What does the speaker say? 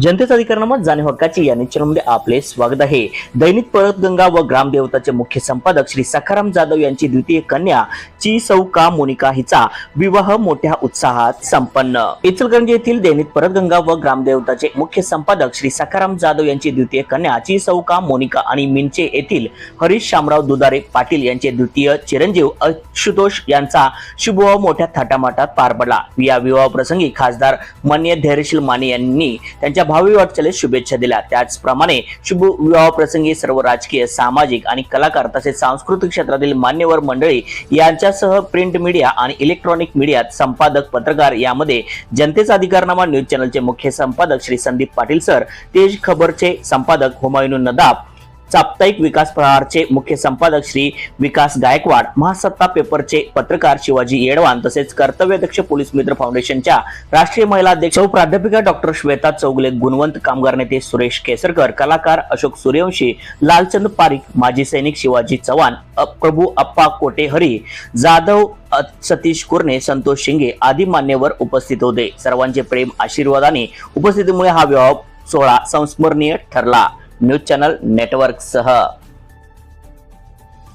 जनतेचा अधिकारनामा जाणे हक्काची या निश्चलमध्ये आपले स्वागत आहे. दैनिक परतगंगा व ग्रामदेवताचे मुख्य संपादक श्री सखाराम जाधव यांची द्वितीय कन्या ची सौका मोनिका हिचा विवाह मोठ्या उत्साहात संपन्न. इचलकरंजी येथील दैनिक परतगंगा व ग्रामदेवताचे मुख्य संपादक श्री सखाराम जाधव यांची द्वितीय कन्या ची सौका मोनिका आणि मिंचे येथील हरीश शामराव दुधारे पाटील यांचे द्वितीय चिरंजीव अशुतोष यांचा शुभविवाह मोठ्या थाटामाटात पार पडला. या विवाह प्रसंगी खासदार मान्य धैर्यशील माने यांनी त्यांच्या भावी वाटचालीस शुभेच्छा दिल्या. त्याचप्रमाणे शुभ विवाह प्रसंगी सर्व राजकीय सामाजिक आणि कलाकार तसेच सांस्कृतिक क्षेत्रातील मान्यवर मंडळी यांच्यासह प्रिंट मीडिया आणि इलेक्ट्रॉनिक मीडियात संपादक पत्रकार यामध्ये जनतेचा अधिकारनामा न्यूज चॅनलचे मुख्य संपादक श्री संदीप पाटील सर तेज खबरचे संपादक हुमायून नदाब साप्ताहिक विकास प्रहारचे मुख्य संपादक श्री विकास गायकवाड महासत्ता पेपरचे पत्रकार शिवाजी येडवान तसेच कर्तव्यदक्ष पोलीस मित्र फाउंडेशनच्या राष्ट्रीय महिला अध्यक्ष प्राध्यापिका डॉक्टर श्वेता चौगले गुणवंत कामगार नेते सुरेश केसरकर कलाकार अशोक सूर्यवंशी लालचंद पारिक माजी सैनिक शिवाजी चव्हाण प्रभू अप्पा कोटेहरी जाधव अ- सतीश कुर्णे संतोष शिंगे आदी मान्यवर उपस्थित होते. सर्वांचे प्रेम आशीर्वादाने उपस्थितीमुळे हा विवाह सोहळा संस्मरणीय ठरला. News channel नेटवर्कसह.